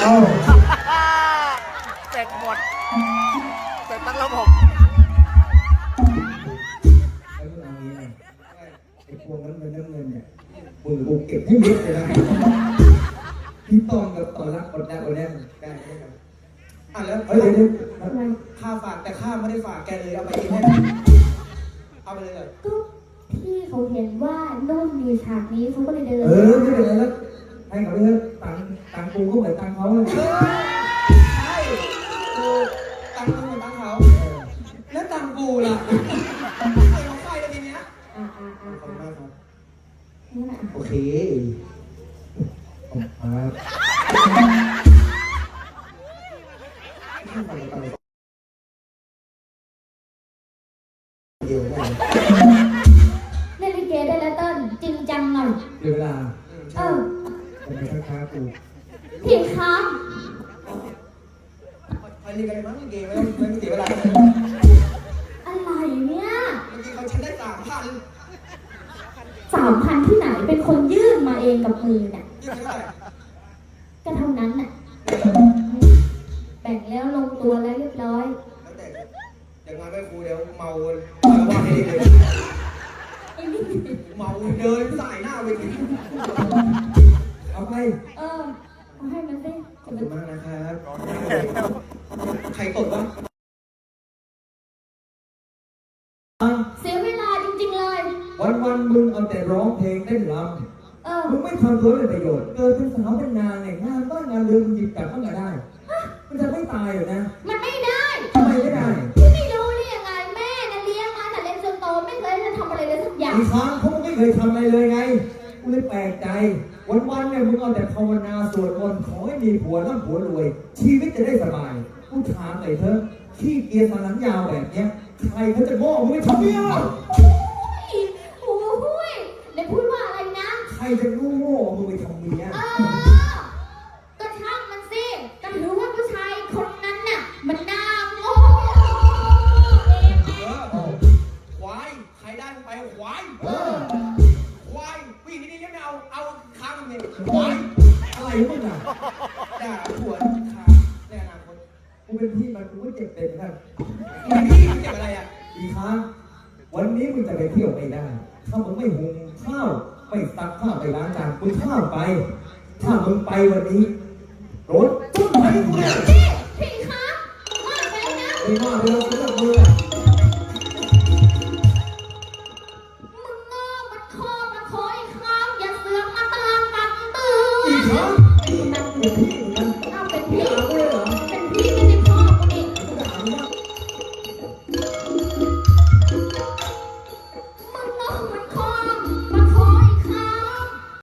เอ้าเสร็จหมดเสร็จทั้งระบบไอ้พวกเอางี้นะไอ้พวกนั้นเป็นน้ำเงินเนี่ยมึงกูเก็บให้เยอะเลยนะพี่ต้อมกับต่อรักอดแนอดแนนได้ได้ครับอะแล้วเฮ้ยเดี๋ยวเดี๋ยวอะไรข้าฝากแต่ข้าไม่ได้ฝากแกเลยเอาไปเองให้เอาไปเลยเหรอก็พี่เขาเห็นว่านุ่นมีฉากนี้เขาก็เลยเดิน เออไม่เป็นไรแล้ว ให้เขาไปเถอะตังค์ตังค์กูก็เหมือนตังค์เขาเลยเออใช่กูตังค์มึงตังค์เขาแล้วตังค์กูล่ะใครของใครเลยทีเนี้ยอ่าอ่าอ่าขอบคุณมากครับนี่แหละโอเคอ่าเดี๋ยวได้เล่นลิเกได้แล้วเติ้ลจริงจังหน่อยเดี๋ยวเวลา อืม เอ ใช่ อ ทำ ไมช้าๆกูพี่ครับไปเรียนกันมั้งเกมไม่ต้องไม่ต้องเสียเวลาเมื่อะไรเนี่ยกี้เขาฉันได้สามพันสามพันที่ไหนเป็นคนยื่นมาเองกับมือเนี่ยยืมเท่าไหร่ก็เท่านั้นน่ะ แบ่งแล้วลงตัวแล้วเรียบร้อย แล้วแต่อย่างงานไม่ครูเดี๋ยวเมาเอาว่าให้เลยเมาเดินสายหน้าเวที ขอบคุณมากนะครับใครกดวะเสียเวลาจริงๆเลย วันวันๆมึงเอาแต่ร้องเพลงเต้นรเออำมึงไม่ทำตัวเป็นประโยชน์ เกิดเป็นสาวเป็นนางเนี่ยงานบ้านงานเรือนมึงหยิบกลับบ้างก็ได้ มันจะไม่ตายเหรอนะมันไม่ได้ทำไมไม่ได้พี่ไม่รู้ได้ยังไงแม่น่ะเลี้ยงมาแต่เล็กจนโตไม่เคยจะทำอะไรเลยสักอย่าง อีกครั้งเขาไม่เคยทำอะไรเลยไง กูเลยแปลกใจวันวันๆเนี่ยมึงเอาแต่ภาวนาสวดมนต์ขอให้มีผัวร่ำผัวรวย ชีวิตจะได้สบายกูถามหน่อยเถอะขี้เกียจมาหลังยาวแบบเนี้ยใครเขาจะโง่มึงไม่ทำเมียหรอโอ้โหยเดี๋ยวพูดว่าอะไรนะ ใครจะรู้โง่มึงไปทำเมียเออ ก็ช่างมันสิก็รู้ว่าผู้ชายคนนั้นน่ะ มันน่าโง่เอง เออควาย ใครได้มึงไปควาย เออ ควายผู้หญิงนี่ยังไม่เอา เอาค้างมึงเนี่ยควายอะไรมึงอะด่าผัวค้างในอนาคตกูเป็นพี่มันกูก็เจ็บเป็นนะมึงพี่มึงเก็บอะไรอะอีครั้งวันนี้มึงจะไปเที่ยวไม่ได้ ถ้ามึงไม่หุงข้าวไม่ซักข้าวไปล้างจานมึงข้ามไป ถ้ามึงไปวันนี้รถจุดไปกูเนี่ยพี่พี่คะว่าไปนะ ไม่ว่าไปเราเลือกมือ เป็นพี่นะ ถ้าเป็นพี่เอาไว้